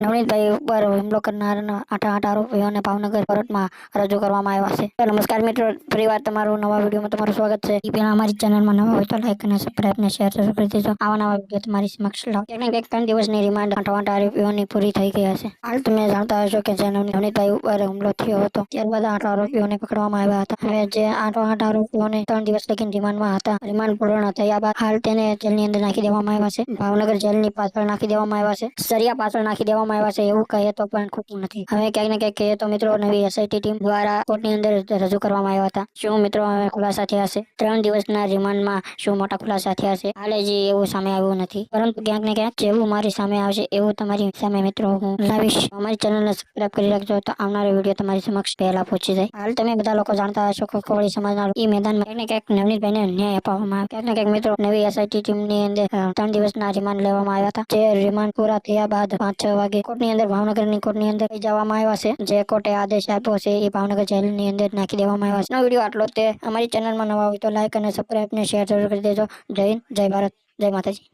નવનીતભાઈ ઉપર હુમલો કરનારના આઠ આઠ આરોપીઓને ભાવનગર કોર્ટમાં રજૂ કરવામાં આવ્યા છે. તો નમસ્કાર મિત્રો ફરીવાર તમારું નવા વિડીયોમાં તમારું સ્વાગત છે એ પહેલાં અમારી ચેનલમાં નવા હોય તો લાઈક અને સબસ્ક્રાઈબ ને શેર જરૂર કરી દેજો આવા નવા વીડિયો તમારી સમક્ષ લાવ એક ત્રણ દિવસની રિમાન્ડ આઠા આઠ આરોપીઓની પૂરી થઈ ગઈ હશે હાલ તમે જાણતા હશો કે જે નવનીતભાઈ ઉપર હુમલો થયો હતો ત્યારબાદ આઠ આરોપીઓને પકડવામાં આવ્યા હતા હવે જે આઠ આઠ આરોપીઓને ત્રણ દિવસ લગીન રિમાન્ડમાં હતા રિમાન્ડ પૂર્ણ થયા બાદ હાલ તેને જેલની અંદર નાખી દેવામાં આવ્યા છે ભાવનગર જેલની પાછળ નાખી દેવામાં આવ્યા છે સરિયા પાછળ નાખી દેવામાં આવ્યા છે એવું કહીએ તો પણ ખોટું નથી. હવે ક્યાંક ને ક્યાંક કહીએ તો મિત્રો નવી એસઆઈટી ટીમ દ્વારા કોર્ટની અંદર રજૂ કરવામાં આવ્યા હતા. શું મિત્રો હવે ખુલાસા થયા છે ત્રણ દિવસના રિમાન્ડમાં શું મોટા ખુલાસા થયા છે હાલે જે, એવું સામે આવ્યું નથી. પરંતુ ક્યાંક ને ક્યાંક જેવું મારી સામે આવશે એવું તમારી સામે મિત્રો હું લાવીશ અમારી ચેનલને સબસ્ક્રાઈબ કરી રાખજો તો આવનારો વીડિયો તમારી સમક્ષ પહેલા પહોંચી જાય. હાલ તમે બધા લોકો જાણતા હશો કે કોળી સમાજના એ મેદાનમાં ક્યાંક ને ક્યાંક નવનીતભાઈને ન્યાય આપવામાં આવ્યો. ક્યાંક ને ક્યાંક મિત્રો નવી એસઆઈટી ટીમની અંદર ત્રણ દિવસના રિમાન્ડ લેવામાં આવ્યા હતા. જે રિમાન્ડ પૂરા થયા બાદ પાંચ છ વાગે કોર્ટની અંદર, ભાવનગરની કોર્ટની અંદર જવામાં આવ્યા છે. જે કોર્ટે આદેશ આપ્યો છે, એ ભાવનગર જેલની અંદર નાખી દેવામાં આવ્યા છે. વીડિયો આટલો તે અમારી ચેનલમાં નવા હોય તો લાઈક અને સબસ્ક્રાઈબ ને શેર જરૂર કરી દેજો. જય હિન્દ, જય ભારત, જય માતાજી.